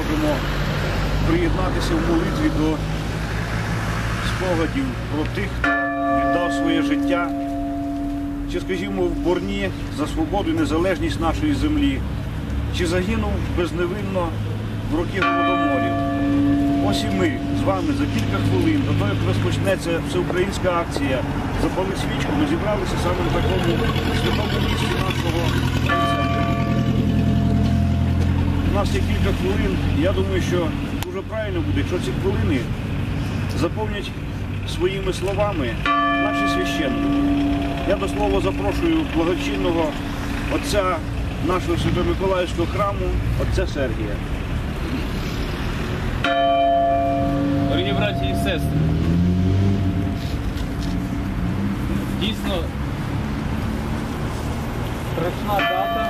можемо приєднатися в молитві до спогадів про тих, хто віддав своє життя, чи, скажімо, в борні за свободу і незалежність нашої землі, чи загинув безневинно в роки голодоморів. Ось і ми з вами за кілька хвилин, до того, як розпочнеться всеукраїнська акція Запали свічку, ми зібралися саме в такому святому місці нашого. У нас є кілька хвилин. Я думаю, що дуже правильно буде, якщо ці хвилини заповнять своїми словами наші священники. Я до слова запрошую благочинного отця нашого Свято-Миколаївського храму, отця Сергія. Дорогі браті і сестри, дійсно страшна дата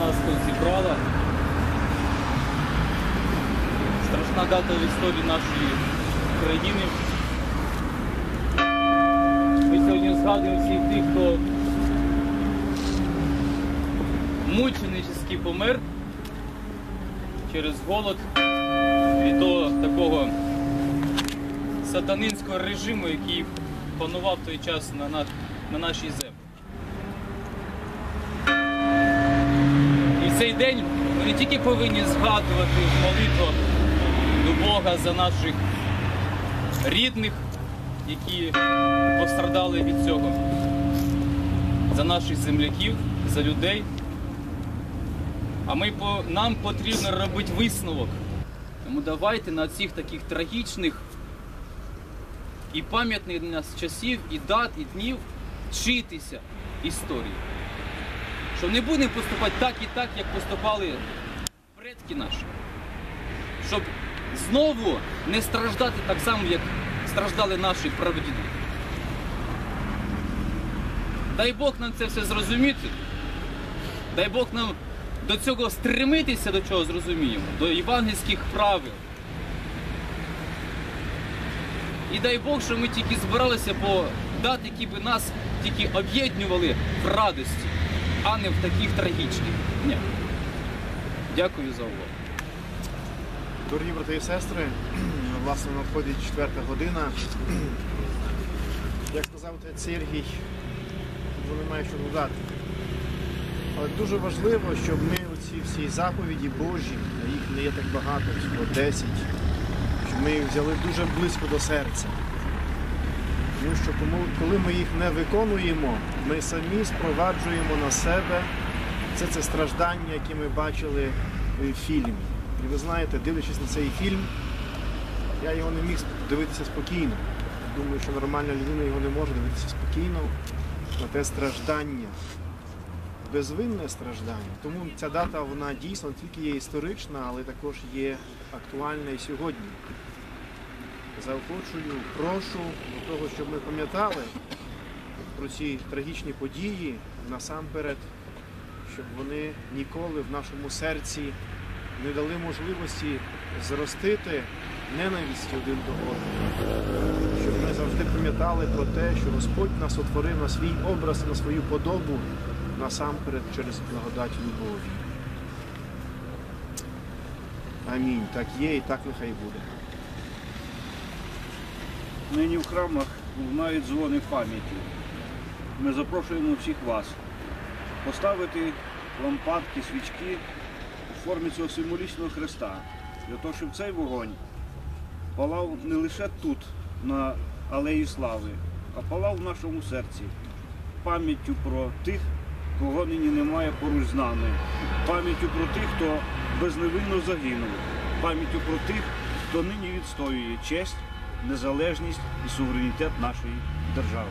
нас тут зібрала. Страшна дата в історії нашої країни. Ми сьогодні згадуємо всіх тих, хто мученически помер через голод від того такого сатанинського режиму, який панував той час на, на, на нашій землі. І цей день ми не тільки повинні згадувати в молитвах Бога за наших рідних, які пострадали від цього, за наших земляків, за людей. А ми нам потрібно робити висновок. Тому давайте на цих таких трагічних і пам'ятних для нас часів, і дат, і днів вчитися історії. Що не будемо поступати так і так, як поступали предки наші. Щоб знову не страждати так само, як страждали наші прабдіди. Дай Бог нам це все зрозуміти. Дай Бог нам до цього стремитися, до чого зрозуміємо, до євангельських правил. І дай Бог, що ми тільки збиралися по дат, які би нас тільки об'єднували в радості, а не в таких трагічних днях. Дякую за увагу. Дорогі брати і сестри, власне, надходить четверта година. Як сказав отець Сергій, вже немає що додати. Але дуже важливо, щоб ми оці всі заповіді Божі, їх не є так багато, всього 10, щоб ми їх взяли дуже близько до серця. Тому що коли ми їх не виконуємо, ми самі спроваджуємо на себе це, це страждання, яке ми бачили в фільмі. І ви знаєте, дивлячись на цей фільм, я його не міг дивитися спокійно. Думаю, що нормальна людина його не може дивитися спокійно на те страждання, безвинне страждання. Тому ця дата вона дійсно тільки є історична, але також є актуальна і сьогодні. Заохочую, прошу до того, щоб ми пам'ятали про ці трагічні події насамперед, щоб вони ніколи в нашому серці не дали можливості зростити ненависть один до одного. Щоб ми завжди пам'ятали про те, що Господь нас утворив на свій образ на свою подобу насамперед через благодать любові. Амінь. Так є і так нехай буде. Нині в храмах лунають дзвони пам'яті. Ми запрошуємо всіх вас поставити лампадки, свічки формі цього символічного хреста, для того, щоб цей вогонь палав не лише тут, на Алеї Слави, а палав в нашому серці пам'яттю про тих, кого нині немає поруч з нами, пам'яттю про тих, хто безневинно загинув, пам'яттю про тих, хто нині відстоює честь, незалежність і суверенітет нашої держави.